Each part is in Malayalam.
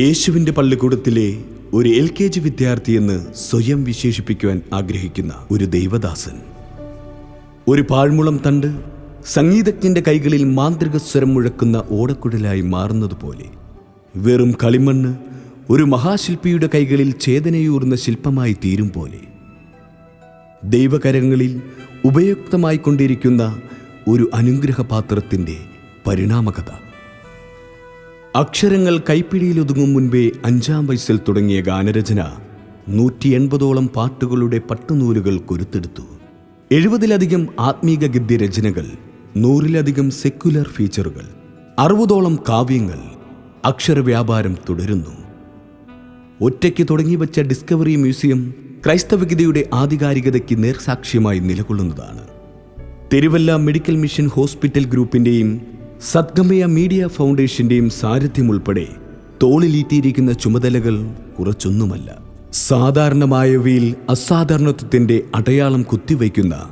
യേശുവിന്റെ പള്ളിക്കൂടത്തിലെ ഒരു എൽ കെ ജി വിദ്യാർത്ഥിയെന്ന് സ്വയം വിശേഷിപ്പിക്കുവാൻ ആഗ്രഹിക്കുന്ന ഒരു ദൈവദാസൻ. ഒരു പാഴ്മുളം തണ്ട് സംഗീതജ്ഞന്റെ കൈകളിൽ മാന്ത്രിക സ്വരം മുഴക്കുന്ന ഓടക്കുഴലായി മാറുന്നതുപോലെ വെറും കളിമണ്ണ് ഒരു മഹാശില്പിയുടെ കൈകളിൽ ചേതനയൂർന്ന ശില്പമായി തീരും പോലെ ദൈവകരങ്ങളിൽ ഉപയുക്തമായി കൊണ്ടിരിക്കുന്ന ഒരു അനുഗ്രഹപാത്രത്തിന്റെ പരിണാമകഥ. അക്ഷരങ്ങൾ കൈപ്പിടിയിലൊതുങ്ങും മുൻപേ അഞ്ചാം വയസ്സിൽ തുടങ്ങിയ ഗാനരചന നൂറ്റി എൺപതോളം പാട്ടുകളുടെ പട്ടുനൂലുകൾ കൊരുത്തെടുത്തു. എഴുപതിലധികം ആത്മീക ഗദ്യരചനകൾ നൂറിലധികം സെക്യുലർ ഫീച്ചറുകൾ അറുപതോളം കാവ്യങ്ങൾ അക്ഷരവ്യാപാരം തുടരുന്നു. ഒറ്റയ്ക്ക് തുടങ്ങിവച്ച ഡിസ്കവറി മ്യൂസിയം ക്രൈസ്തവഗീതയുടെ ആധികാരികതയ്ക്ക് നേർസാക്ഷ്യമായി നിലകൊള്ളുന്നതാണ്. തിരുവല്ല മെഡിക്കൽ മിഷൻ ഹോസ്പിറ്റൽ ഗ്രൂപ്പിന്റെയും സദ്ഗമയ മീഡിയ ഫൗണ്ടേഷന്റെയും സാരഥ്യം ഉൾപ്പെടെ തോളിലീറ്റിയിരിക്കുന്ന ചുമതലകൾ കുറച്ചൊന്നുമല്ല. സാധാരണമായവയിൽ അസാധാരണത്വത്തിന്റെ അടയാളം കുത്തിവയ്ക്കുന്ന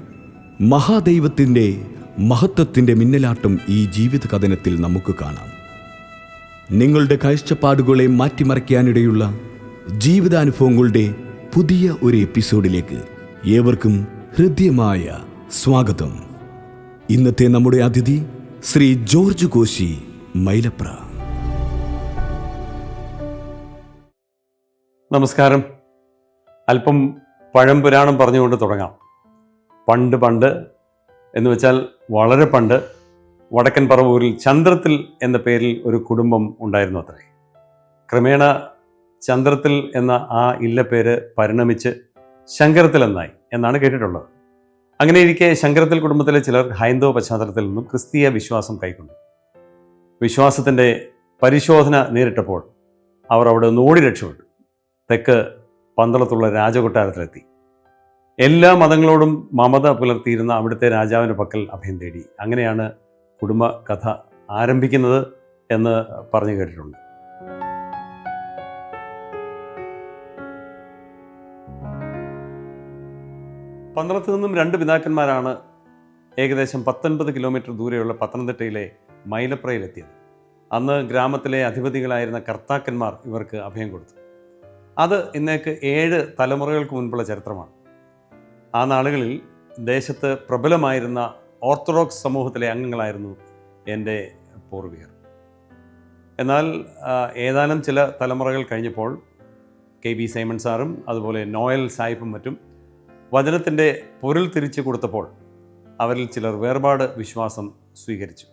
മഹാദൈവത്തിന്റെ മഹത്വത്തിന്റെ മിന്നലാട്ടം ഈ ജീവിത കഥനത്തിൽ നമുക്ക് കാണാം. നിങ്ങളുടെ കാഴ്ചപ്പാടുകളെ മാറ്റിമറിക്കാനിടയുള്ള ജീവിതാനുഭവങ്ങളുടെ പുതിയ ഒരു എപ്പിസോഡിലേക്ക് ഏവർക്കും ഹൃദ്യമായ സ്വാഗതം. ഇന്നത്തെ നമ്മുടെ അതിഥി ശ്രീ ജോർജ് കോശി മൈലപ്ര. നമസ്കാരം. അല്പം പഴംപുരാണം പറഞ്ഞുകൊണ്ട് തുടങ്ങാം. പണ്ട് പണ്ട് എന്ന് വെച്ചാൽ വളരെ പണ്ട് വടക്കൻ പറവൂരിൽ ചന്ദ്രത്തിൽ എന്ന പേരിൽ ഒരു കുടുംബം ഉണ്ടായിരുന്നു അത്രേ. ക്രമേണ ചന്ദ്രത്തിൽ എന്ന ആ ഇല്ലപ്പേര് പരിണമിച്ച് ശങ്കരത്തിൽ എന്നായി എന്നാണ് കേട്ടിട്ടുള്ളത്. അങ്ങനെ ഇരിക്കെ ശങ്കരത്തിൽ കുടുംബത്തിലെ ചിലർ ഹൈന്ദവ പശ്ചാത്തലത്തിൽ നിന്നും ക്രിസ്തീയ വിശ്വാസം കൈക്കൊണ്ടു. വിശ്വാസത്തിന്റെ പരിശോധന നേരിട്ടപ്പോൾ അവർ അവിടെ നിന്ന് ഓടി രക്ഷപ്പെട്ടു. തെക്ക് പന്തളത്തുള്ള രാജകൊട്ടാരത്തിലെത്തി. എല്ലാ മതങ്ങളോടും മമത പുലർത്തിയിരുന്ന അവിടുത്തെ രാജാവിന്റെ പക്കൽ അഭയം തേടി. അങ്ങനെയാണ് കുടുംബ കഥ ആരംഭിക്കുന്നത് എന്ന് പറഞ്ഞു കേട്ടിട്ടുണ്ട്. പന്തളത്ത് നിന്നും രണ്ട് പിതാക്കന്മാരാണ് ഏകദേശം പത്തൊൻപത് കിലോമീറ്റർ ദൂരെയുള്ള പത്തനംതിട്ടയിലെ മൈലപ്രയിലെത്തിയത്. അന്ന് ഗ്രാമത്തിലെ അധിപതികളായിരുന്ന കർത്താക്കന്മാർ ഇവർക്ക് അഭയം കൊടുത്തു. അത് ഇന്നേക്ക് ഏഴ് തലമുറകൾക്ക് മുൻപുള്ള ചരിത്രമാണ്. ആ നാളുകളിൽ ദേശത്ത് പ്രബലമായിരുന്ന ഓർത്തഡോക്സ് സമൂഹത്തിലെ അംഗങ്ങളായിരുന്നു എന്റെ പൂർവികർ. എന്നാൽ ഏതാനും ചില തലമുറകൾ കഴിഞ്ഞപ്പോൾ കെ ബി സൈമൺ സാറും അതുപോലെ നോയൽ സായിപ്പും മറ്റും വചനത്തിന്റെ പൊരുൾ തിരിച്ചു കൊടുത്തപ്പോൾ അവരിൽ ചിലർ വേർപാട് വിശ്വാസം സ്വീകരിച്ചു.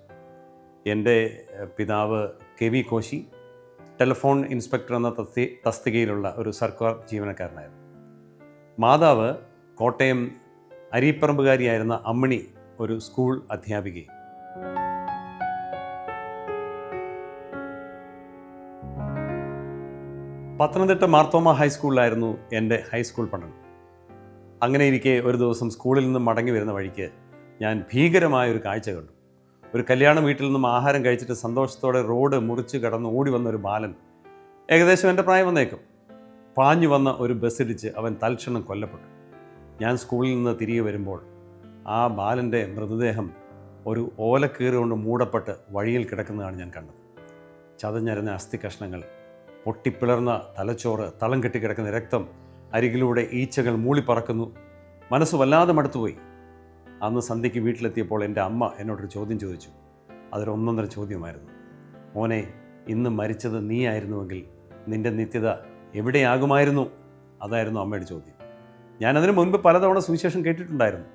എന്റെ പിതാവ് K V Koshy telephone inspector എന്ന തസ്തി തസ്തികയിലുള്ള ഒരു സർക്കാർ ജീവനക്കാരനായിരുന്നു. മാതാവ് കോട്ടയം അരീപ്പറമ്പുകാരിയായിരുന്ന അമ്മിണി ഒരു സ്കൂൾ അധ്യാപികയും. പത്തനംതിട്ട മാർത്തോമ ഹൈസ്കൂളിലായിരുന്നു എന്റെ ഹൈസ്കൂൾ പഠനം. അങ്ങനെ ഇരിക്കെ ഒരു ദിവസം സ്കൂളിൽ നിന്ന് മടങ്ങി വരുന്ന വഴിക്ക് ഞാൻ ഭീകരമായ ഒരു കാഴ്ച കണ്ടു. ഒരു കല്യാണ വീട്ടിൽ നിന്നും ആഹാരം കഴിച്ചിട്ട് സന്തോഷത്തോടെ റോഡ് മുറിച്ച് കടന്ന് ഓടി വന്ന ഒരു ബാലൻ ഏകദേശം എന്റെ പ്രായം വന്നേക്കും. പാഞ്ഞു വന്ന ഒരു ബസ്സിടിച്ച് അവൻ തൽക്ഷണം കൊല്ലപ്പെട്ടു. ഞാൻ സ്കൂളിൽ നിന്ന് തിരികെ വരുമ്പോൾ ആ ബാലന്റെ മൃതദേഹം ഒരു ഓലക്കീറ് കൊണ്ട് മൂടപ്പെട്ട് വഴിയിൽ കിടക്കുന്നതാണ് ഞാൻ കണ്ടത്. ചതഞ്ഞരഞ്ഞ അസ്ഥി കഷ്ണങ്ങൾ പൊട്ടിപ്പിളർന്ന തലച്ചോറ് തളം കെട്ടിക്കിടക്കുന്ന രക്തം അരികിലൂടെ ഈച്ചകൾ മൂളിപ്പറക്കുന്നു. മനസ്സ് വല്ലാതെ മടുത്തുപോയി. അന്ന് സന്ധ്യയ്ക്ക് വീട്ടിലെത്തിയപ്പോൾ എന്റെ അമ്മ എന്നോടൊരു ചോദ്യം ചോദിച്ചു. അതൊരു ഒന്നൊന്നര ചോദ്യമായിരുന്നു. മോനെ ഇന്ന് മരിച്ചത് നീ ആയിരുന്നുവെങ്കിൽ നിന്റെ നിത്യത എവിടെയാകുമായിരുന്നു? അതായിരുന്നു അമ്മയുടെ ചോദ്യം. ഞാനതിനു മുൻപ് പലതവണ സുവിശേഷം കേട്ടിട്ടുണ്ടായിരുന്നു.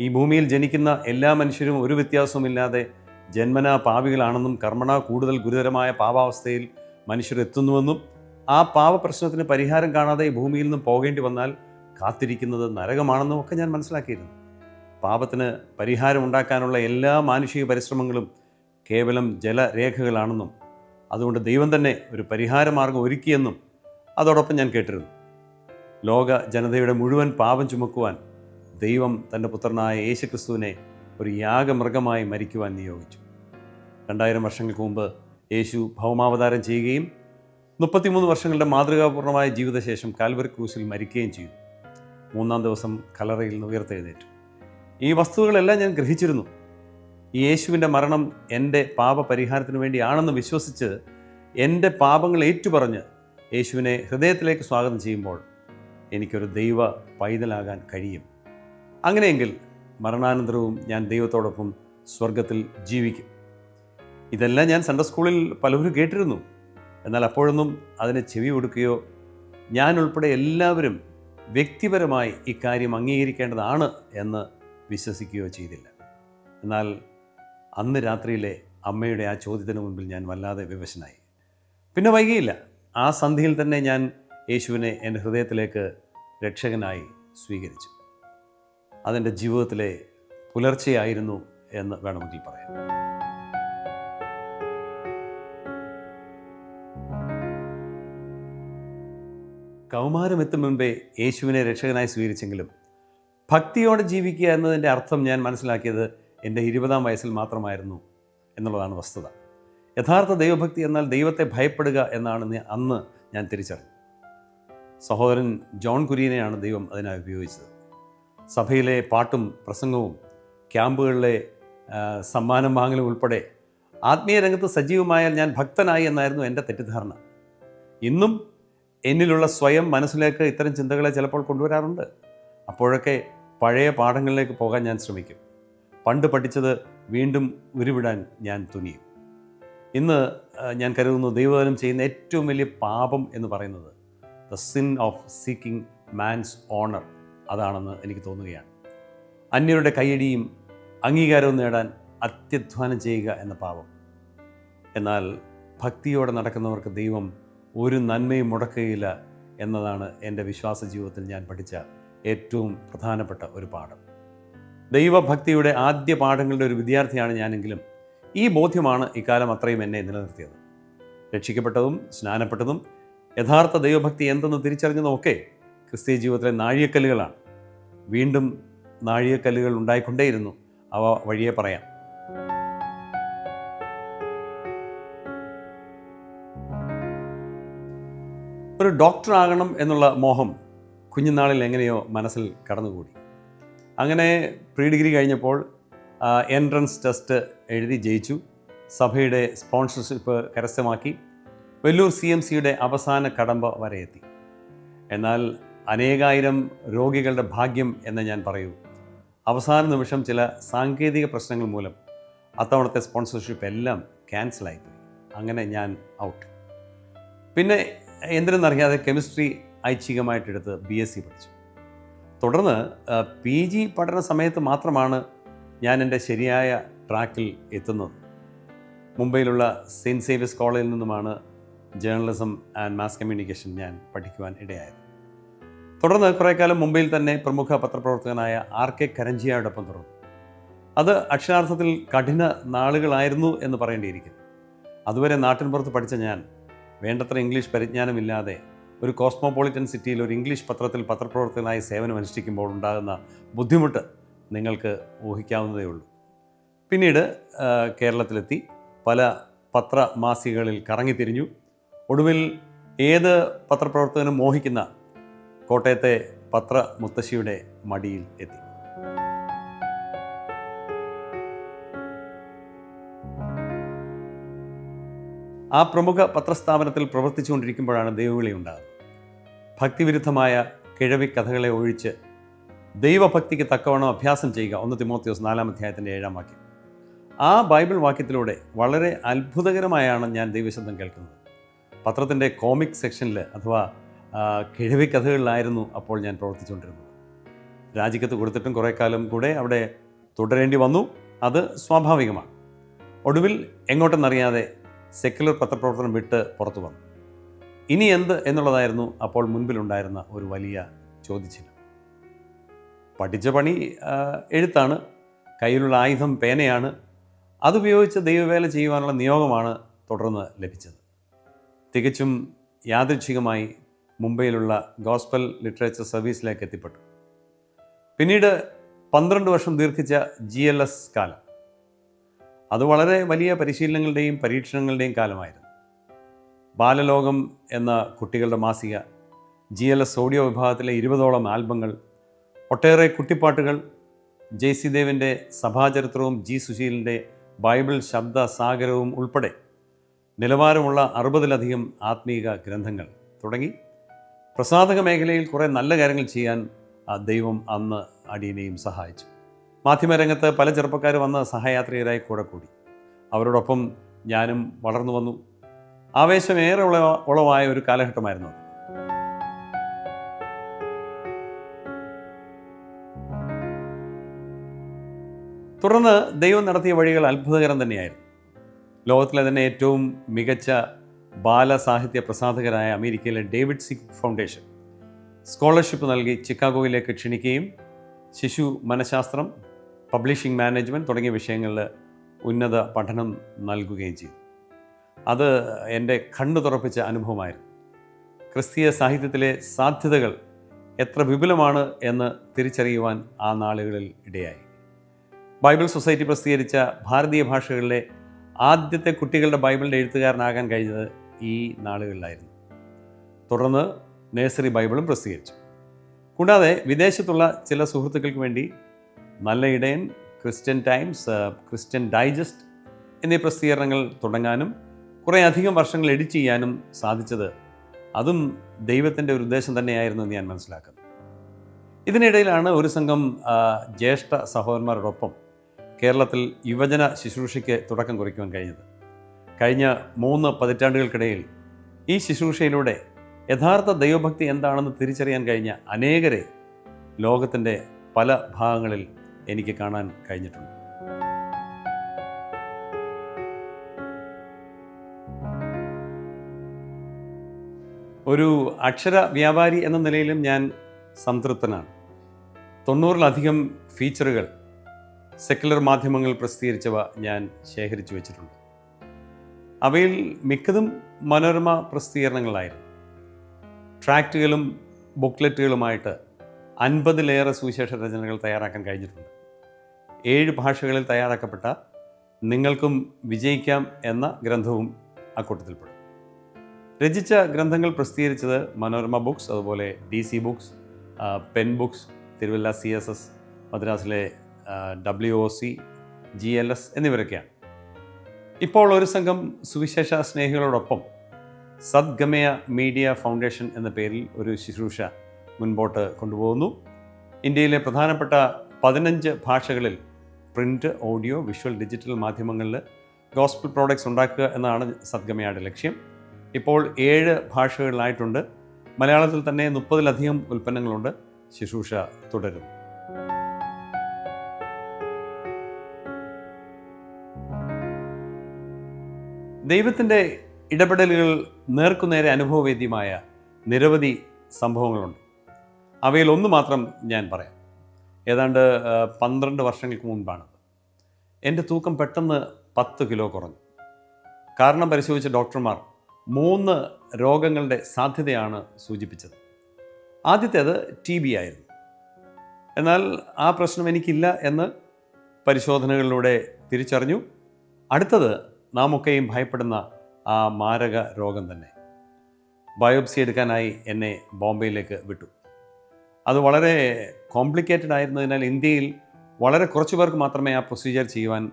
ഈ ഭൂമിയിൽ ജനിക്കുന്ന എല്ലാ മനുഷ്യരും ഒരു വ്യത്യാസവുമില്ലാതെ ജന്മനാ പാവികളാണെന്നും കർമ്മണ കൂടുതൽ ഗുരുതരമായ പാപാവസ്ഥയിൽ മനുഷ്യർ എത്തുന്നുവെന്നും ആ പാവ പ്രശ്നത്തിന് പരിഹാരം കാണാതെ ഈ ഭൂമിയിൽ നിന്നും പോകേണ്ടി വന്നാൽ കാത്തിരിക്കുന്നത് നരകമാണെന്നും ഒക്കെ ഞാൻ മനസ്സിലാക്കിയിരുന്നു. പാപത്തിന് പരിഹാരം ഉണ്ടാക്കാനുള്ള എല്ലാ മാനുഷിക പരിശ്രമങ്ങളും കേവലം ജലരേഖകളാണെന്നും അതുകൊണ്ട് ദൈവം തന്നെ ഒരു പരിഹാരമാർഗം ഒരുക്കിയെന്നും അതോടൊപ്പം ഞാൻ കേട്ടിരുന്നു. ലോക ജനതയുടെ മുഴുവൻ പാപം ചുമക്കുവാൻ ദൈവം തന്റെ പുത്രനായ യേശുക്രിസ്തുവിനെ ഒരു യാഗമൃഗമായി മരിക്കുവാൻ നിയോഗിച്ചു. രണ്ടായിരം വർഷങ്ങൾക്ക് മുമ്പ് യേശു ഭൗമാവതാരം ചെയ്യുകയും മുപ്പത്തിമൂന്ന് വർഷങ്ങളുടെ മാതൃകാപൂർണമായ ജീവിതശേഷം കാൽവറി ക്രൂസിൽ മരിക്കുകയും ചെയ്തു. മൂന്നാം ദിവസം കലറയിൽ നിന്ന് ഉയർത്തെഴുന്നേറ്റു. ഈ വസ്തുതകളെല്ലാം ഞാൻ ഗ്രഹിച്ചിരുന്നു. ഈ യേശുവിന്റെ മരണം എന്റെ പാപപരിഹാരത്തിന് വേണ്ടിയാണെന്ന് വിശ്വസിച്ച് എന്റെ പാപങ്ങൾ ഏറ്റുപറഞ്ഞ് യേശുവിനെ ഹൃദയത്തിലേക്ക് സ്വാഗതം ചെയ്യുമ്പോൾ എനിക്കൊരു ദൈവ പൈതലാകാൻ കഴിയും. അങ്ങനെയെങ്കിൽ മരണാനന്തരവും ഞാൻ ദൈവത്തോടൊപ്പം സ്വർഗത്തിൽ ജീവിക്കും. ഇതെല്ലാം ഞാൻ സൺഡേ സ്കൂളിൽ പലവരും കേട്ടിരുന്നു. എന്നാൽ അപ്പോഴൊന്നും അതിന് ചെവി കൊടുക്കുകയോ ഞാൻ ഉൾപ്പെടെ എല്ലാവരും വ്യക്തിപരമായി ഇക്കാര്യം അംഗീകരിക്കേണ്ടതാണ് എന്ന് വിശ്വസിക്കുകയോ ചെയ്തില്ല. എന്നാൽ അന്ന് രാത്രിയിലെ അമ്മയുടെ ആ ചോദ്യത്തിന് മുൻപിൽ ഞാൻ വല്ലാതെ വിവശനായി. പിന്നെ വൈകിയില്ല. ആ സന്ധിയിൽ തന്നെ ഞാൻ യേശുവിനെ എന്റെ ഹൃദയത്തിലേക്ക് രക്ഷകനായി സ്വീകരിച്ചു. അതെന്റെ ജീവിതത്തിലെ പുലർച്ചെയായിരുന്നു എന്ന് വേണമെങ്കിൽ പറയാം. കൗമാരം എത്തും മുൻപേ യേശുവിനെ രക്ഷകനായി സ്വീകരിച്ചെങ്കിലും ഭക്തിയോടെ ജീവിക്കുക എന്നതിന്റെ അർത്ഥം ഞാൻ മനസ്സിലാക്കിയത് എന്റെ ഇരുപതാം വയസ്സിൽ മാത്രമായിരുന്നു എന്നുള്ളതാണ് വസ്തുത. യഥാർത്ഥ ദൈവഭക്തി എന്നാൽ ദൈവത്തെ ഭയപ്പെടുക എന്നാണ് അന്ന് ഞാൻ തിരിച്ചറിഞ്ഞു സഹോദരൻ ജോൺ കുര്യനെയാണ് ദൈവം അതിനായി ഉപയോഗിച്ചത്. സഭയിലെ പാട്ടും പ്രസംഗവും ക്യാമ്പുകളിലെ സമ്മാനം വാങ്ങലും ഉൾപ്പെടെ ആത്മീയ രംഗത്ത് സജീവമായാൽ ഞാൻ ഭക്തനായി എന്നായിരുന്നു എന്റെ തെറ്റിദ്ധാരണ. ഇന്നും എന്നിലുള്ള സ്വയം മനസ്സിലേക്ക് ഇത്തരം ചിന്തകളെ ചിലപ്പോൾ കൊണ്ടുവരാറുണ്ട്. അപ്പോഴൊക്കെ പഴയ പാഠങ്ങളിലേക്ക് പോകാൻ ഞാൻ ശ്രമിക്കും. പണ്ട് പഠിച്ചത് വീണ്ടും ഉരുവിടാൻ ഞാൻ തുനിയും. ഇന്ന് ഞാൻ കരുതുന്നു ദൈവദാനം ചെയ്യുന്ന ഏറ്റവും വലിയ പാപം എന്ന് പറയുന്നത് the sin of seeking man's honour അതാണെന്ന് എനിക്ക് തോന്നുകയാണ്. അന്യരുടെ കൈയടിയും അംഗീകാരവും നേടാൻ അത്യധ്വാനം ചെയ്യുക എന്ന പാപം. എന്നാൽ ഭക്തിയോടെ നടക്കുന്നവർക്ക് ദൈവം ഒരു നന്മയും മുടക്കുകയില്ല എന്നതാണ് എന്റെ വിശ്വാസ ജീവിതത്തിൽ ഞാൻ പഠിച്ച ഏറ്റവും പ്രധാനപ്പെട്ട ഒരു പാഠം. ദൈവഭക്തിയുടെ ആദ്യ പാഠങ്ങളുടെ ഒരു വിദ്യാർത്ഥിയാണ് ഞാനെങ്കിലും ഈ ബോധ്യമാണ് ഇക്കാലം അത്രയും എന്നെ നിലനിർത്തിയത്. രക്ഷിക്കപ്പെട്ടതും സ്നാനപ്പെട്ടതും യഥാർത്ഥ ദൈവഭക്തി എന്തെന്ന് തിരിച്ചറിഞ്ഞതുമൊക്കെ ക്രിസ്തീയ ജീവിതത്തിലെ നാഴികക്കല്ലുകളാണ്. വീണ്ടും നാഴികക്കല്ലുകൾ ഉണ്ടായിക്കൊണ്ടേയിരുന്നു. അവ വഴിയെ പറയാം. ഒരു ഡോക്ടർ ആകണം എന്നുള്ള മോഹം കുഞ്ഞുനാളിൽ എങ്ങനെയോ മനസ്സിൽ കടന്നുകൂടി. അങ്ങനെ പ്രീ ഡിഗ്രി കഴിഞ്ഞപ്പോൾ എൻട്രൻസ് ടെസ്റ്റ് എഴുതി ജയിച്ചു. സഭയുടെ സ്പോൺസർഷിപ്പ് കരസ്ഥമാക്കി. വെല്ലൂർ സി എം സിയുടെ അവസാന കടമ്പ വരെ എത്തി. എന്നാൽ അനേകായിരം രോഗികളുടെ ഭാഗ്യം എന്ന് ഞാൻ പറയൂ. അവസാന നിമിഷം ചില സാങ്കേതിക പ്രശ്നങ്ങൾ മൂലം അത്തവണത്തെ സ്പോൺസർഷിപ്പ് എല്ലാം ക്യാൻസലായിപ്പോയി അങ്ങനെ ഞാൻ ഔട്ട് പിന്നെ എന്തിനെന്നറിയാതെ കെമിസ്ട്രി ഐച്ഛികമായിട്ടെടുത്ത് ബി എസ് സി പഠിച്ചു. തുടർന്ന് പി ജി പഠന സമയത്ത് മാത്രമാണ് ഞാൻ എന്റെ ശരിയായ ട്രാക്കിൽ എത്തുന്നത്. മുംബൈയിലുള്ള സെയിന്റ് സേവിയസ് കോളേജിൽ നിന്നുമാണ് ജേർണലിസം ആൻഡ് മാസ് കമ്മ്യൂണിക്കേഷൻ ഞാൻ പഠിക്കുവാൻ ഇടയായത്. തുടർന്ന് കുറേ കാലം മുംബൈയിൽ തന്നെ പ്രമുഖ പത്രപ്രവർത്തകനായ ആർ കെ കരഞ്ചിയായോടൊപ്പം തുടർന്നു. അത് അക്ഷരാർത്ഥത്തിൽ കഠിന നാളുകളായിരുന്നു എന്ന് പറയേണ്ടിയിരിക്കുന്നു. അതുവരെ നാട്ടിൻപുറത്ത് പഠിച്ച ഞാൻ വേണ്ടത്ര ഇംഗ്ലീഷ് പരിജ്ഞാനമില്ലാതെ ഒരു കോസ്മോപൊളിറ്റൻ സിറ്റിയിൽ ഒരു ഇംഗ്ലീഷ് പത്രത്തിൽ പത്രപ്രവർത്തകനായി സേവനം അനുഷ്ഠിക്കുമ്പോൾ ഉണ്ടാകുന്ന ബുദ്ധിമുട്ട് നിങ്ങൾക്ക് ഊഹിക്കാവുന്നതേ ഉള്ളൂ. പിന്നീട് കേരളത്തിലെത്തി. പല പത്രമാസികകളിൽ കറങ്ങിത്തിരിഞ്ഞു. ഒടുവിൽ ഏത് പത്രപ്രവർത്തകനും മോഹിക്കുന്ന കോട്ടയത്തെ പത്ര മുത്തശ്ശിയുടെ മടിയിൽ എത്തി. ആ പ്രമുഖ പത്രസ്ഥാപനത്തിൽ പ്രവർത്തിച്ചുകൊണ്ടിരിക്കുമ്പോഴാണ് ദൈവവിളി ഉണ്ടാകുന്നത്. ഭക്തിവിരുദ്ധമായ കിഴവി കഥകളെ ഒഴിച്ച് ദൈവഭക്തിക്ക് തക്കവണ്ണം അഭ്യാസം ചെയ്യുക ഒന്ന് തിമോത്തിയോസ് നാലാം അധ്യായത്തിന്റെ ഏഴാം വാക്യം. ആ ബൈബിൾ വാക്യത്തിലൂടെ വളരെ അത്ഭുതകരമായാണ് ഞാൻ ദൈവശബ്ദം കേൾക്കുന്നത്. പത്രത്തിന്റെ കോമിക് സെക്ഷനിൽ അഥവാ കിഴവി കഥകളിലായിരുന്നു അപ്പോൾ ഞാൻ പ്രവർത്തിച്ചുകൊണ്ടിരുന്നത്. രാജിക്കത്ത് കൊടുത്തിട്ടും കുറേ കാലം കൂടെ അവിടെ തുടരേണ്ടി വന്നു. അത് സ്വാഭാവികമാണ്. ഒടുവിൽ എങ്ങോട്ടെന്നറിയാതെ സെക്യുലർ പത്രപ്രവർത്തനം വിട്ട് പുറത്തു വന്നു. ഇനി എന്ത് എന്നുള്ളതായിരുന്നു അപ്പോൾ മുൻപിലുണ്ടായിരുന്ന ഒരു വലിയ ചോദ്യചിഹ്നം. പഠിച്ച പണി എഴുത്താണ് കയ്യിലുള്ള ആയുധം പേനയാണ് അതുപയോഗിച്ച് ദൈവവേല ചെയ്യുവാനുള്ള നിയോഗമാണ് തുടർന്ന് ലഭിച്ചത്. തികച്ചും യാദൃച്ഛികമായി മുംബൈയിലുള്ള ഗോസ്പൽ ലിറ്ററേച്ചർ സർവീസിലേക്ക് എത്തിപ്പെട്ടു. പിന്നീട് പന്ത്രണ്ട് വർഷം ദീർഘിച്ച ജി എൽ എസ് കാലം. അത് വളരെ വലിയ പരിശീലനങ്ങളുടെയും പരീക്ഷണങ്ങളുടെയും കാലമായിരുന്നു. ബാലലോകം എന്ന കുട്ടികളുടെ മാസിക ജി എൽ എസ് ഓഡിയോ വിഭാഗത്തിലെ ഇരുപതോളം ആൽബങ്ങൾ ഒട്ടേറെ കുട്ടിപ്പാട്ടുകൾ ജെ സി ദേവിന്റെ സഭാചരിത്രവും ജി സുശീലിന്റെ ബൈബിൾ ശബ്ദ സാഗരവും ഉൾപ്പെടെ നിലവാരമുള്ള അറുപതിലധികം ആത്മീക ഗ്രന്ഥങ്ങൾ തുടങ്ങി. പ്രസാധക മേഖലയിൽ കുറേ നല്ല കാര്യങ്ങൾ ചെയ്യാൻ ദൈവം അന്ന് അടിയനെയും സഹായിച്ചു. മാധ്യമരംഗത്ത് പല ചെറുപ്പക്കാർ വന്ന് സഹയാത്രികരായി കൂടെ കൂടി. അവരോടൊപ്പം ഞാനും വളർന്നു വന്നു. ആവേശമേറെ ഉള ഉളവായ ഒരു കാലഘട്ടമായിരുന്നു തുടർന്ന് ദൈവം നടത്തിയ വഴികൾ അത്ഭുതകരം തന്നെയായിരുന്നു. ലോകത്തിലെ തന്നെ ഏറ്റവും മികച്ച ബാലസാഹിത്യ പ്രസാധകരായ അമേരിക്കയിലെ ഡേവിഡ് സി ഫൗണ്ടേഷൻ. സ്കോളർഷിപ്പ് നൽകി ചിക്കാഗോയിലേക്ക് ക്ഷണിക്കുകയും ശിശു മനഃശാസ്ത്രം പബ്ലിഷിംഗ് മാനേജ്മെന്റ് തുടങ്ങിയ വിഷയങ്ങളിൽ ഉന്നത പഠനം നൽകുകയും ചെയ്തു. അത് എന്റെ കണ്ണു തുറപ്പിച്ച അനുഭവമായിരുന്നു. ക്രിസ്തീയ സാഹിത്യത്തിലെ സാധ്യതകൾ എത്ര വിപുലമാണ് എന്ന് തിരിച്ചറിയുവാൻ ആ നാളുകളിൽ ഇടയായി. ബൈബിൾ സൊസൈറ്റി പ്രസിദ്ധീകരിച്ച ഭാരതീയ ഭാഷകളിലെ ആദ്യത്തെ കുട്ടികളുടെ ബൈബിളിന്റെ എഴുത്തുകാരനാകാൻ കഴിഞ്ഞത് ഈ നാളുകളിലായിരുന്നു. തുടർന്ന് നേഴ്സറി ബൈബിളും പ്രസിദ്ധീകരിച്ചു. കൂടാതെ വിദേശത്തുള്ള ചില സുഹൃത്തുക്കൾക്ക് വേണ്ടി നല്ല ഇടയൻ ക്രിസ്ത്യൻ ടൈംസ് ക്രിസ്ത്യൻ ഡൈജസ്റ്റ് എന്നീ പ്രസിദ്ധീകരണങ്ങൾ തുടങ്ങാനും കുറേ അധികം വർഷങ്ങൾ എഡിറ്റ് ചെയ്യാനും സാധിച്ചത് അതും ദൈവത്തിന്റെ ഒരു ഉദ്ദേശം തന്നെയായിരുന്നു എന്ന് ഞാൻ മനസ്സിലാക്കുന്നു. ഇതിനിടയിലാണ് ഒരു സംഘം ജ്യേഷ്ഠ സഹോദരന്മാരോടൊപ്പം കേരളത്തിൽ യുവജന ശുശ്രൂഷയ്ക്ക് തുടക്കം കുറിക്കുവാൻ കഴിഞ്ഞത്. കഴിഞ്ഞ മൂന്ന് പതിറ്റാണ്ടുകൾക്കിടയിൽ ഈ ശുശ്രൂഷയിലൂടെ യഥാർത്ഥ ദൈവഭക്തി എന്താണെന്ന് തിരിച്ചറിയാൻ കഴിഞ്ഞ അനേകരെ ലോകത്തിന്റെ പല ഭാഗങ്ങളിൽ എനിക്ക് കാണാൻ കഴിഞ്ഞിട്ടുണ്ട്. ഒരു അക്ഷര വ്യാപാരി എന്ന നിലയിലും ഞാൻ സംതൃപ്തനാണ്. തൊണ്ണൂറിലധികം ഫീച്ചറുകൾ സെക്കുലർ മാധ്യമങ്ങൾ പ്രസിദ്ധീകരിച്ചവ ഞാൻ ശേഖരിച്ചു വച്ചിട്ടുണ്ട്. അവയിൽ മിക്കതും മനോരമ പ്രസിദ്ധീകരണങ്ങളായിരുന്നു. ട്രാക്റ്റുകളും ബുക്ക്ലെറ്റുകളുമായിട്ട് അൻപതിലേറെ സുവിശേഷ രചനകൾ തയ്യാറാക്കാൻ കഴിഞ്ഞിട്ടുണ്ട്. ഏഴ് ഭാഷകളിൽ തയ്യാറാക്കപ്പെട്ട നിങ്ങൾക്കും വിജയിക്കാം എന്ന ഗ്രന്ഥവും അക്കൂട്ടത്തിൽപ്പെടും രചിച്ച ഗ്രന്ഥങ്ങൾ പ്രസിദ്ധീകരിച്ചത് മനോരമ ബുക്സ് അതുപോലെ D C books pen books Thiruvalla C S S മദ്രാസിലെ W O C G L S എന്നിവരൊക്കെയാണ്. ഇപ്പോൾ ഒരു സംഘം സുവിശേഷ സ്നേഹികളോടൊപ്പം സദ്ഗമയ മീഡിയ ഫൗണ്ടേഷൻ എന്ന പേരിൽ ഒരു ശുശ്രൂഷ മുൻപോട്ട് കൊണ്ടുപോകുന്നു. ഇന്ത്യയിലെ പ്രധാനപ്പെട്ട പതിനഞ്ച് ഭാഷകളിൽ പ്രിന്റ് ഓഡിയോ വിഷ്വൽ ഡിജിറ്റൽ മാധ്യമങ്ങളിൽ ഗോസ്പിൾ പ്രോഡക്ട്സ് ഉണ്ടാക്കുക എന്നതാണ് സദ്ഗമയുടെ ലക്ഷ്യം. ഇപ്പോൾ ഏഴ് ഭാഷകളിലായിട്ടുണ്ട്. മലയാളത്തിൽ തന്നെ മുപ്പതിലധികം ഉൽപ്പന്നങ്ങളുണ്ട്. ശുശ്രൂഷ തുടരും. ദൈവത്തിന്റെ ഇടപെടലുകൾ നേർക്കുനേരെ അനുഭവവേദ്യമായ നിരവധി സംഭവങ്ങളുണ്ട്. അവയിൽ ഒന്ന് മാത്രം ഞാൻ പറയാം. ഏതാണ്ട് പന്ത്രണ്ട് വർഷങ്ങൾക്ക് മുൻപാണത് എന്റെ തൂക്കം പെട്ടെന്ന് പത്ത് കിലോ കുറഞ്ഞു. കാരണം പരിശോധിച്ച ഡോക്ടർമാർ മൂന്ന് രോഗങ്ങളുടെ സാധ്യതയാണ് സൂചിപ്പിച്ചത്. ആദ്യത്തേത് ടി ബി ആയിരുന്നു. എന്നാൽ ആ പ്രശ്നം എനിക്കില്ല എന്ന് പരിശോധനകളിലൂടെ തിരിച്ചറിഞ്ഞു. അടുത്തത് നാമൊക്കെയും ഭയപ്പെടുന്ന ആ മാരക രോഗം തന്നെ. ബയോപ്സി എടുക്കാനായി എന്നെ ബോംബെയിലേക്ക് വിട്ടു. അത് വളരെ കോംപ്ലിക്കേറ്റഡ് ആയിരുന്നതിനാൽ ഇന്ത്യയിൽ വളരെ കുറച്ച് പേർക്ക് മാത്രമേ ആ പ്രൊസീജിയർ ചെയ്യുവാൻ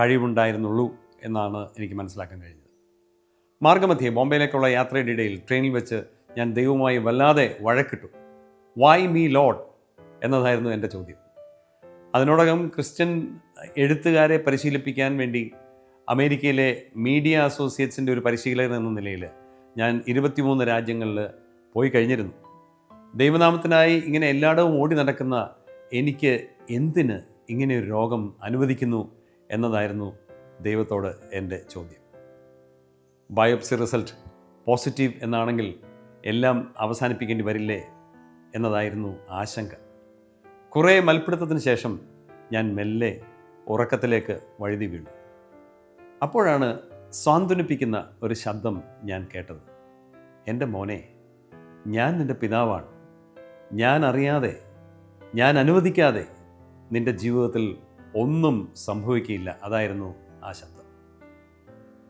കഴിവുണ്ടായിരുന്നുള്ളൂ എന്നാണ് എനിക്ക് മനസ്സിലാക്കാൻ കഴിഞ്ഞത്. മാർഗമധ്യേ ബോംബെയിലേക്കുള്ള യാത്രയുടെ ഇടയിൽ ട്രെയിനിൽ വെച്ച് ഞാൻ ദൈവവുമായി വല്ലാതെ വഴക്കിട്ടു. വൈ മീ ലോഡ് എന്നതായിരുന്നു എന്റെ ചോദ്യം. അതിനോടകം ക്രിസ്ത്യൻ എഴുത്തുകാരെ പരിശീലിപ്പിക്കാൻ വേണ്ടി അമേരിക്കയിലെ മീഡിയ അസോസിയേറ്റ്സിന്റെ ഒരു പരിശീലകൻ എന്ന നിലയിൽ ഞാൻ ഇരുപത്തിമൂന്ന് രാജ്യങ്ങളിൽ പോയി കഴിഞ്ഞിരുന്നു. ദൈവനാമത്തിനായി ഇങ്ങനെ എല്ലായിടവും ഓടി നടക്കുന്ന എനിക്ക് എന്തിന് ഇങ്ങനെ ഒരു രോഗം അനുവദിക്കുന്നു എന്നതായിരുന്നു ദൈവത്തോട് എന്റെ ചോദ്യം. ബയോപ്സി റിസൾട്ട് പോസിറ്റീവ് എന്നാണെങ്കിൽ എല്ലാം അവസാനിപ്പിക്കേണ്ടി വരില്ലേ എന്നതായിരുന്നു ആശങ്ക. കുറേ മൽപ്പിടുത്തത്തിന് ശേഷം ഞാൻ മെല്ലെ ഉറക്കത്തിലേക്ക് വഴുതി വീണു. അപ്പോഴാണ് സ്വാന്തനിപ്പിക്കുന്ന ഒരു ശബ്ദം ഞാൻ കേട്ടത്. എന്റെ മോനെ ഞാൻ നിന്റെ പിതാവാണ്. ഞാൻ അറിയാതെ ഞാൻ അനുവദിക്കാതെ നിന്റെ ജീവിതത്തിൽ ഒന്നും സംഭവിക്കില്ല അതായിരുന്നു ആ ശബ്ദം.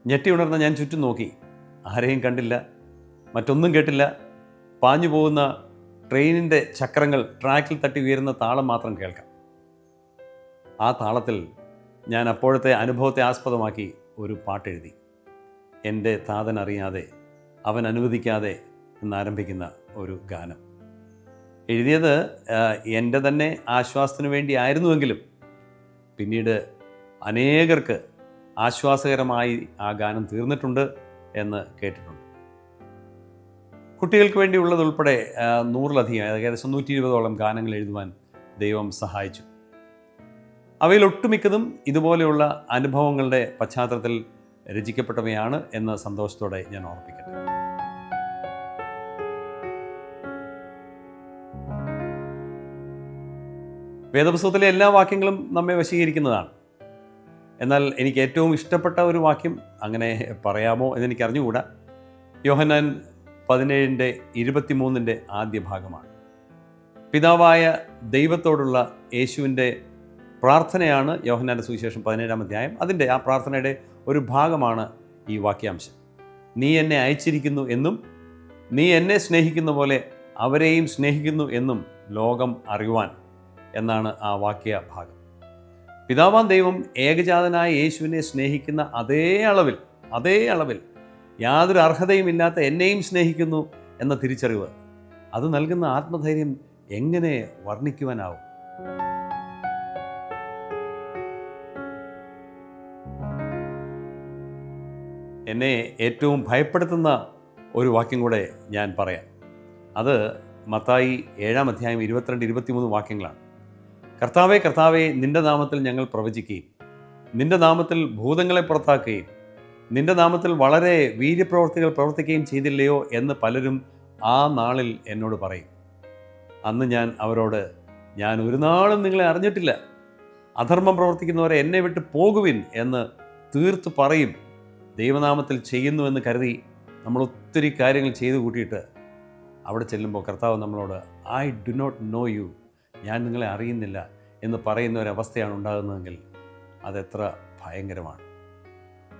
ഞെട്ടി ഉണർന്ന ഞാൻ ചുറ്റും നോക്കി. ആരെയും കണ്ടില്ല മറ്റൊന്നും കേട്ടില്ല. പാഞ്ഞു പോകുന്ന ട്രെയിനിന്റെ ചക്രങ്ങൾ ട്രാക്കിൽ തട്ടി ഉയരുന്ന താളം മാത്രം കേൾക്കാം. ആ താളത്തിൽ ഞാൻ അപ്പോഴത്തെ അനുഭവത്തെ ആസ്പദമാക്കി ഒരു പാട്ടെഴുതി. എന്റെ താതൻ അറിയാതെ അവൻ അനുവദിക്കാതെ എന്നാരംഭിക്കുന്ന ഒരു ഗാനം. എഴുതിയത് എന്റെ തന്നെ ആശ്വാസത്തിന് വേണ്ടി ആയിരുന്നുവെങ്കിലും പിന്നീട് അനേകർക്ക് ആശ്വാസകരമായി ആ ഗാനം തീർന്നിട്ടുണ്ട് എന്ന് കേട്ടിട്ടുണ്ട്. കുട്ടികൾക്ക് വേണ്ടിയുള്ളതുൾപ്പെടെ നൂറിലധികം ഏകദേശം നൂറ്റി ഇരുപതോളം ഗാനങ്ങൾ എഴുതുവാൻ ദൈവം സഹായിച്ചു. അവയിൽ ഒട്ടുമിക്കതും ഇതുപോലെയുള്ള അനുഭവങ്ങളുടെ പശ്ചാത്തലത്തിൽ രചിക്കപ്പെട്ടവയാണ് എന്ന് സന്തോഷത്തോടെ ഞാൻ ഓർപ്പിക്കട്ടെ. വേദപുസ്തകത്തിലെ എല്ലാ വാക്യങ്ങളും നമ്മെ വശീകരിക്കുന്നതാണ്. എന്നാൽ എനിക്ക് ഏറ്റവും ഇഷ്ടപ്പെട്ട ഒരു വാക്യം അങ്ങനെ പറയാമോ എന്നെനിക്ക് അറിഞ്ഞുകൂടാ യോഹന്നാൻ പതിനേഴിന്റെ ഇരുപത്തിമൂന്നിന്റെ ആദ്യ ഭാഗമാണ്. പിതാവായ ദൈവത്തോടുള്ള യേശുവിന്റെ പ്രാർത്ഥനയാണ് യോഹന്നാന്റെ സുവിശേഷം പതിനേഴാം അധ്യായം. അതിന്റെ ആ പ്രാർത്ഥനയുടെ ഒരു ഭാഗമാണ് ഈ വാക്യാംശം. നീ എന്നെ അയച്ചിരിക്കുന്നു എന്നും നീ എന്നെ സ്നേഹിക്കുന്ന പോലെ അവരെയും സ്നേഹിക്കുന്നു എന്നും ലോകം അറിയുവാൻ എന്നാണ് ആ വാക്യ ഭാഗം. പിതാവാൻ ദൈവം ഏകജാതനായ യേശുവിനെ സ്നേഹിക്കുന്ന അതേ അളവിൽ അതേ അളവിൽ യാതൊരു അർഹതയും ഇല്ലാത്ത എന്നെയും സ്നേഹിക്കുന്നു എന്ന തിരിച്ചറിവ് അത് നൽകുന്ന ആത്മധൈര്യം എങ്ങനെ വർണിക്കുവാനാവും? എന്നെ ഏറ്റവും ഭയപ്പെടുത്തുന്ന ഒരു വാക്യം കൂടെ ഞാൻ പറയാം. അത് മത്തായി ഏഴാം അധ്യായം ഇരുപത്തിരണ്ട് ഇരുപത്തിമൂന്ന് വാക്യങ്ങളാണ്. കർത്താവെ കർത്താവെ നിന്റെ നാമത്തിൽ ഞങ്ങൾ പ്രവചിക്കുകയും നിന്റെ നാമത്തിൽ ഭൂതങ്ങളെ പുറത്താക്കുകയും നിന്റെ നാമത്തിൽ വളരെ വീര്യപ്രവർത്തികൾ പ്രവർത്തിക്കുകയും ചെയ്തില്ലയോ എന്ന് പലരും ആ നാളിൽ എന്നോട് പറയും. അന്ന് ഞാൻ അവരോട് ഞാൻ ഒരു നാളും നിങ്ങളെ അറിഞ്ഞിട്ടില്ല. അധർമ്മം പ്രവർത്തിക്കുന്നവരെ എന്നെ വിട്ട് പോകുവിൻ എന്ന് തീർത്തു പറയും. ദൈവനാമത്തിൽ ചെയ്യുന്നുവെന്ന് കരുതി നമ്മൾ ഒത്തിരി കാര്യങ്ങൾ ചെയ്തു കൂട്ടിയിട്ട് അവിടെ ചെല്ലുമ്പോൾ കർത്താവ് നമ്മളോട് I do not know you ഞാൻ നിങ്ങളെ അറിയുന്നില്ല എന്ന് പറയുന്ന ഒരവസ്ഥയാണ് ഉണ്ടാകുന്നതെങ്കിൽ അതെത്ര ഭയങ്കരമാണ്.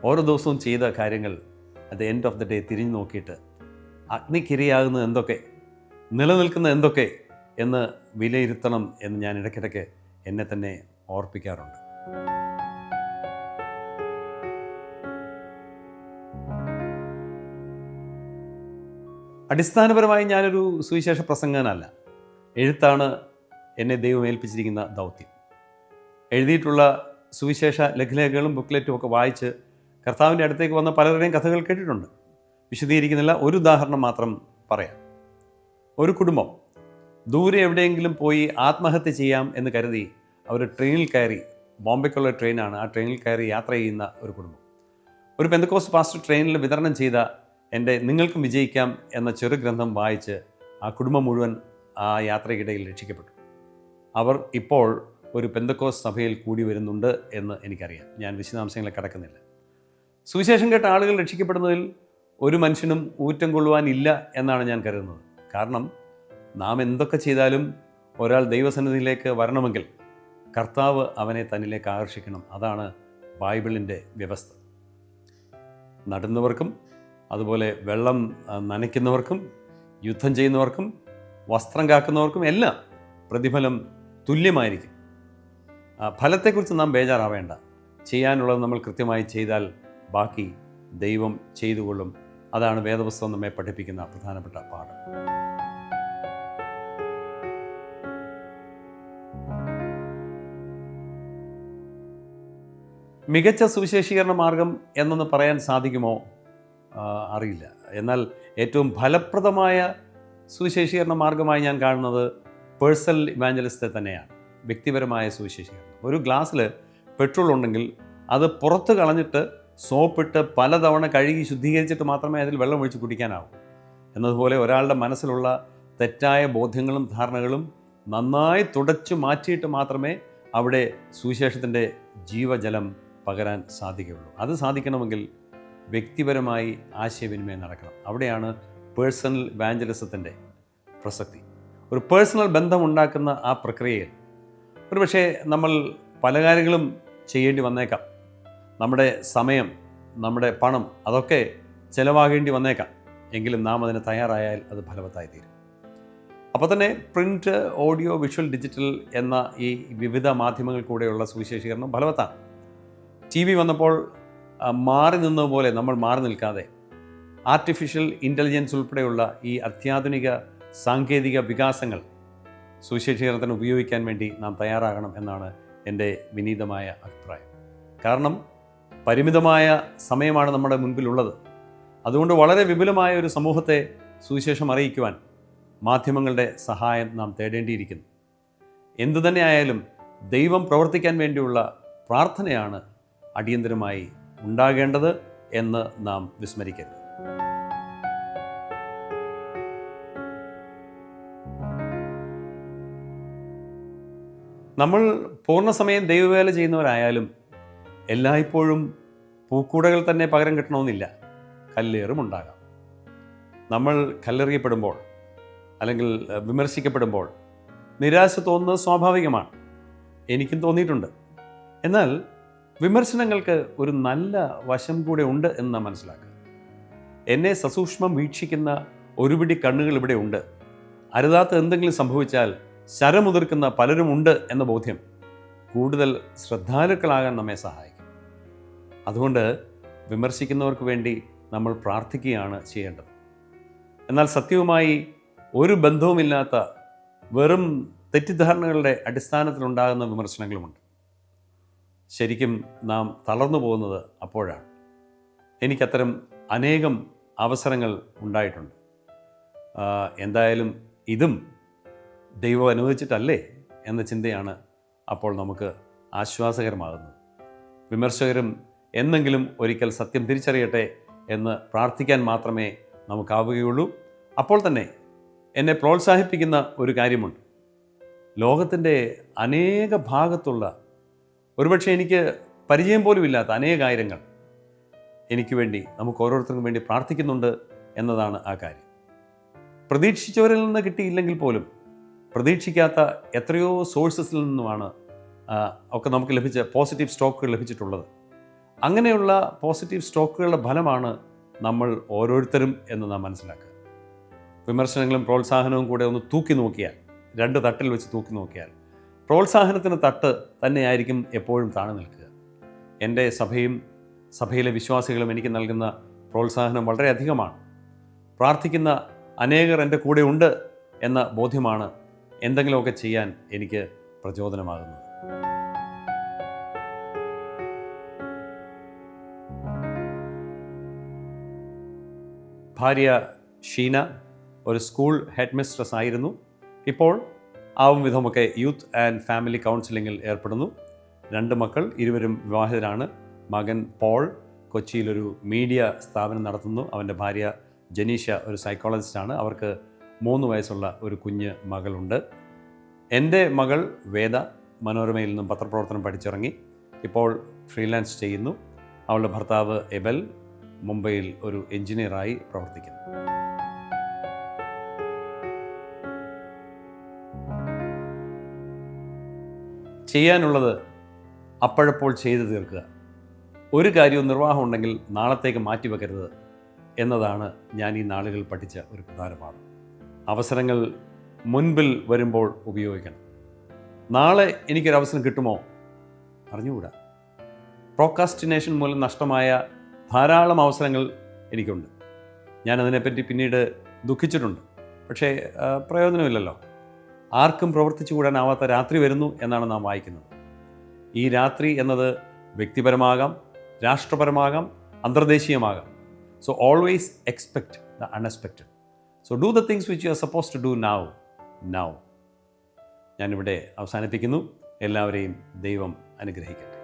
ഓരോ ദിവസവും ചെയ്ത കാര്യങ്ങൾ at the end of the day തിരിഞ്ഞു നോക്കിയിട്ട് അഗ്നിക്കിരയാകുന്നത് എന്തൊക്കെ നിലനിൽക്കുന്ന എന്തൊക്കെ എന്ന് വിലയിരുത്തണം എന്ന് ഞാൻ ഇടയ്ക്കിടയ്ക്ക് എന്നെ തന്നെ ഓർപ്പിക്കാറുണ്ട്. അടിസ്ഥാനപരമായി ഞാനൊരു സുവിശേഷ പ്രസംഗനല്ല എഴുത്താണ് എന്നെ ദൈവം ഏൽപ്പിച്ചിരിക്കുന്ന ദൗത്യം. എഴുതിയിട്ടുള്ള സുവിശേഷ ലഘുലേഖകളും ബുക്ക്ലെറ്റും ഒക്കെ വായിച്ച് കർത്താവിന്റെ അടുത്തേക്ക് വന്ന പലരുടെയും കഥകൾ കേട്ടിട്ടുണ്ട്. വിശദീകരിക്കുന്നില്ല ഒരു ഉദാഹരണം മാത്രം പറയാം. ഒരു കുടുംബം ദൂരെ എവിടെയെങ്കിലും പോയി ആത്മഹത്യ ചെയ്യാം എന്ന് കരുതി അവർ ട്രെയിനിൽ കയറി ബോംബെക്കുള്ള ട്രെയിനാണ് ആ ട്രെയിനിൽ കയറി യാത്ര ചെയ്യുന്ന ഒരു കുടുംബം. ഒരു പെന്തക്കോസ് പാസ്റ്റർ ട്രെയിനിൽ വിതരണം ചെയ്ത എന്റെ നിങ്ങൾക്കും വിജയിക്കാം എന്ന ചെറു ഗ്രന്ഥം വായിച്ച് ആ കുടുംബം മുഴുവൻ ആ യാത്രയ്ക്കിടയിൽ രക്ഷിക്കപ്പെട്ടു. അവർ ഇപ്പോൾ ഒരു പെന്തക്കോസ് സഭയിൽ കൂടി വരുന്നുണ്ട് എന്ന് എനിക്കറിയാം. ഞാൻ വിശദാംശങ്ങളെ കടക്കുന്നില്ല. സുവിശേഷം കേട്ട ആളുകൾ രക്ഷിക്കപ്പെടുന്നതിൽ ഒരു മനുഷ്യനും ഊറ്റം കൊള്ളുവാനില്ല എന്നാണ് ഞാൻ കരുതുന്നത്. കാരണം നാം എന്തൊക്കെ ചെയ്താലും ഒരാൾ ദൈവസന്നിധിയിലേക്ക് വരണമെങ്കിൽ കർത്താവ് അവനെ തന്നിലേക്ക് ആകർഷിക്കണം. അതാണ് ബൈബിളിന്റെ വ്യവസ്ഥ. നടുന്നവർക്കും അതുപോലെ വെള്ളം നനയ്ക്കുന്നവർക്കും യുദ്ധം ചെയ്യുന്നവർക്കും വസ്ത്രം കാക്കുന്നവർക്കും എല്ലാം പ്രതിഫലം തുല്യമായിരിക്കും. ഫലത്തെക്കുറിച്ച് നാം ബേജാറാവേണ്ട. ചെയ്യാനുള്ളത് നമ്മൾ കൃത്യമായി ചെയ്താൽ ബാക്കി ദൈവം ചെയ്തുകൊള്ളും. അതാണ് വേദപുസ്തകം നമ്മെ പഠിപ്പിക്കുന്ന പ്രധാനപ്പെട്ട പാഠം. മികച്ച സുവിശേഷീകരണ മാർഗം എന്നൊന്ന് പറയാൻ സാധിക്കുമോ? അറിയില്ല. എന്നാൽ ഏറ്റവും ഫലപ്രദമായ സുവിശേഷീകരണ മാർഗമായി ഞാൻ കാണുന്നത് പേഴ്സണൽ ഇവാഞ്ചലിസ്റ്റ് തന്നെയാണ്. വ്യക്തിപരമായ സുവിശേഷീകരണം ഒരു ഗ്ലാസ്സിൽ പെട്രോൾ ഉണ്ടെങ്കിൽ അത് പുറത്ത് കളഞ്ഞിട്ട് സോപ്പിട്ട് പലതവണ കഴുകി ശുദ്ധീകരിച്ചിട്ട് മാത്രമേ അതിൽ വെള്ളം ഒഴിച്ച് കുടിക്കാനാവൂ. എന്നതുപോലെ ഒരാളുടെ മനസ്സിലുള്ള തെറ്റായ ബോധ്യങ്ങളും ധാരണകളും നന്നായി തുടച്ചു മാറ്റിയിട്ട് മാത്രമേ അവിടെ സുവിശേഷത്തിന്റെ ജീവജലം പകരാൻ സാധിക്കുകയുള്ളൂ. അത് സാധിക്കണമെങ്കിൽ വ്യക്തിപരമായി ആശയവിനിമയം നടക്കണം. അവിടെയാണ് പേഴ്സണൽ വാഞ്ചലിസത്തിന്റെ പ്രസക്തി. ഒരു പേഴ്സണൽ ബന്ധമുണ്ടാക്കുന്ന ആ പ്രക്രിയയിൽ ഒരുപക്ഷെ നമ്മൾ പല കാര്യങ്ങളും ചെയ്യേണ്ടി വന്നേക്കാം. നമ്മുടെ സമയം നമ്മുടെ പണം അതൊക്കെ ചിലവാകേണ്ടി വന്നേക്കാം. എങ്കിലും നാം അതിന് തയ്യാറായാൽ അത് ഫലവത്തായി തീരും അപ്പോൾ തന്നെ പ്രിന്റ് ഓഡിയോ വിഷ്വൽ ഡിജിറ്റൽ എന്ന ഈ വിവിധ മാധ്യമങ്ങൾ കൂടെയുള്ള സുവിശേഷീകരണം ഫലവത്താണ്. ടി വി വന്നപ്പോൾ മാറി നിന്നതുപോലെ നമ്മൾ മാറി നിൽക്കാതെ ആർട്ടിഫിഷ്യൽ ഇന്റലിജൻസ് ഉൾപ്പെടെയുള്ള ഈ അത്യാധുനിക സാങ്കേതിക വികാസങ്ങൾ സുവിശേഷീകരണത്തിന് ഉപയോഗിക്കാൻ വേണ്ടി നാം തയ്യാറാകണം എന്നാണ് എന്റെ വിനീതമായ അഭിപ്രായം. കാരണം പരിമിതമായ സമയമാണ് നമ്മുടെ മുൻപിലുള്ളത്. അതുകൊണ്ട് വളരെ വിപുലമായ ഒരു സമൂഹത്തെ സുവിശേഷം അറിയിക്കുവാൻ മാധ്യമങ്ങളുടെ സഹായം നാം തേടേണ്ടിയിരിക്കുന്നു. എന്തു തന്നെ ആയാലും ദൈവം പ്രവർത്തിക്കാൻ വേണ്ടിയുള്ള പ്രാർത്ഥനയാണ് അടിയന്തരമായി ഉണ്ടാകേണ്ടത് എന്ന് നാം വിസ്മരിക്കരുത്. നമ്മൾ പൂർണസമയം ദൈവവേല ചെയ്യുന്നവരായാലും എല്ലായ്പ്പോഴും പൂക്കൂടകൾ തന്നെ പകരം കിട്ടണമെന്നില്ല. കല്ലേറും ഉണ്ടാകാം. നമ്മൾ കല്ലെറിയപ്പെടുമ്പോൾ അല്ലെങ്കിൽ വിമർശിക്കപ്പെടുമ്പോൾ നിരാശ തോന്നുന്നത് സ്വാഭാവികമാണ്. എനിക്കും തോന്നിയിട്ടുണ്ട്. എന്നാൽ വിമർശനങ്ങൾക്ക് ഒരു നല്ല വശം കൂടെ ഉണ്ട് എന്ന് നാം മനസ്സിലാക്കുക. എന്നെ സസൂക്ഷ്മം വീക്ഷിക്കുന്ന ഒരുപിടി കണ്ണുകൾ ഇവിടെ ഉണ്ട്. അരുതാത്ത എന്തെങ്കിലും സംഭവിച്ചാൽ ശരമുതിർക്കുന്ന പലരുമുണ്ട് എന്ന ബോധ്യം കൂടുതൽ ശ്രദ്ധാലുക്കളാകാൻ നമ്മെ സഹായിക്കും. അതുകൊണ്ട് വിമർശിക്കുന്നവർക്ക് വേണ്ടി നമ്മൾ പ്രാർത്ഥിക്കുകയാണ് ചെയ്യേണ്ടത്. എന്നാൽ സത്യവുമായി ഒരു ബന്ധവുമില്ലാത്ത വെറും തെറ്റിദ്ധാരണകളുടെ അടിസ്ഥാനത്തിലുണ്ടാകുന്ന വിമർശനങ്ങളുമുണ്ട്. ശരിക്കും നാം തളർന്നു പോകുന്നത് അപ്പോഴാണ്. എനിക്കത്തരം അനേകം അവസരങ്ങൾ ഉണ്ടായിട്ടുണ്ട്. എന്തായാലും ഇതും ദൈവം അനുവദിച്ചിട്ടല്ലേ എന്ന ചിന്തയാണ് അപ്പോൾ നമുക്ക് ആശ്വാസകരമാകുന്നത്. വിമർശകരും എന്നെങ്കിലും ഒരിക്കൽ സത്യം തിരിച്ചറിയട്ടെ എന്ന് പ്രാർത്ഥിക്കാൻ മാത്രമേ നമുക്കാവുകയുള്ളൂ. അപ്പോൾ തന്നെ എന്നെ പ്രോത്സാഹിപ്പിക്കുന്ന ഒരു കാര്യമുണ്ട്. ലോകത്തിന്റെ അനേക ഭാഗത്തുള്ള ഒരുപക്ഷെ എനിക്ക് പരിചയം പോലും ഇല്ലാത്ത അനേകായിരങ്ങൾ എനിക്ക് വേണ്ടി നമുക്ക് ഓരോരുത്തർക്കും വേണ്ടി പ്രാർത്ഥിക്കുന്നുണ്ട് എന്നതാണ് ആ കാര്യം. പ്രതീക്ഷിച്ചവരിൽ നിന്ന് കിട്ടിയില്ലെങ്കിൽ പോലും പ്രതീക്ഷിക്കാത്ത എത്രയോ സോഴ്സസിൽ നിന്നുമാണ് ഒക്കെ നമുക്ക് ലഭിച്ച പോസിറ്റീവ് സ്റ്റോക്കുകൾ ലഭിച്ചിട്ടുള്ളത്. അങ്ങനെയുള്ള പോസിറ്റീവ് സ്റ്റോക്കുകളുടെ ഫലമാണ് നമ്മൾ ഓരോരുത്തരും എന്ന് നാം മനസ്സിലാക്കുക. വിമർശനങ്ങളും പ്രോത്സാഹനവും കൂടെ ഒന്ന് തൂക്കി നോക്കിയാൽ രണ്ട് തട്ടിൽ വെച്ച് തൂക്കി നോക്കിയാൽ പ്രോത്സാഹനത്തിന് തട്ട് തന്നെയായിരിക്കും എപ്പോഴും താണു നിൽക്കുക. എന്റെ സഭയും സഭയിലെ വിശ്വാസികളും എനിക്ക് നൽകുന്ന പ്രോത്സാഹനം വളരെയധികമാണ് പ്രാർത്ഥിക്കുന്ന അനേകർ എന്റെ കൂടെ ഉണ്ട് എന്ന ബോധ്യമാണ് എന്തെങ്കിലുമൊക്കെ ചെയ്യാൻ എനിക്ക് പ്രചോദനമാകുന്നത് ഭാര്യ ഷീന ഒരു സ്കൂൾ ഹെഡ് മിസ്ട്രസ് ആയിരുന്നു. ഇപ്പോൾ ആവും വിധമൊക്കെ യൂത്ത് ആൻഡ് ഫാമിലി കൗൺസിലിങ്ങിൽ ഏർപ്പെടുന്നു. രണ്ട് മക്കൾ ഇരുവരും വിവാഹിതരാണ്. മകൻ പോൾ കൊച്ചിയിലൊരു മീഡിയ സ്ഥാപനം നടത്തുന്നു. അവന്റെ ഭാര്യ ജനീഷ ഒരു സൈക്കോളജിസ്റ്റാണ്. അവർക്ക് മൂന്ന് വയസ്സുള്ള ഒരു കുഞ്ഞ് മകളുണ്ട്. എന്റെ മകൾ വേദ മനോരമയിൽ നിന്നും പത്രപ്രവർത്തനം പഠിച്ചിറങ്ങി. ഇപ്പോൾ ഫ്രീലാൻസ് ചെയ്യുന്നു. അവളുടെ ഭർത്താവ് എബൽ മുംബൈയിൽ ഒരു എഞ്ചിനീയറായി പ്രവർത്തിക്കുന്നു. ചെയ്യാനുള്ളത് അപ്പോഴപ്പോൾ ചെയ്തു തീർക്കുക. ഒരു കാര്യവും നിർവാഹം ഉണ്ടെങ്കിൽ നാളത്തേക്ക് മാറ്റിവെക്കരുത് എന്നതാണ് ഞാൻ ഈ നാളുകൾ പഠിച്ച ഒരു പ്രധാന പാഠം. അവസരങ്ങൾ മുൻപിൽ വരുമ്പോൾ ഉപയോഗിക്കണം. നാളെ എനിക്കൊരവസരം കിട്ടുമോ? അറിഞ്ഞുകൂടാ. പ്രോക്കാസ്റ്റിനേഷൻ മൂലം നഷ്ടമായ ധാരാളം അവസരങ്ങൾ എനിക്കുണ്ട്. ഞാനതിനെപ്പറ്റി പിന്നീട് ദുഃഖിച്ചിട്ടുണ്ട്. പക്ഷേ പ്രയോജനമില്ലല്ലോ. ആർക്കും പ്രവർത്തിച്ചു കൂടാനാവാത്ത രാത്രി വരുന്നു എന്നാണ് നാം വായിക്കുന്നത്. ഈ രാത്രി എന്നത് വ്യക്തിപരമാകാം രാഷ്ട്രപരമാകാം അന്തർദേശീയമാകാം. So always expect the unexpected so do the things which you are suppose to do now now ഞാനിവിടെ അവസാനിപ്പിക്കുന്നു. എല്ലാവരെയും ദൈവം അനുഗ്രഹിക്കട്ടെ.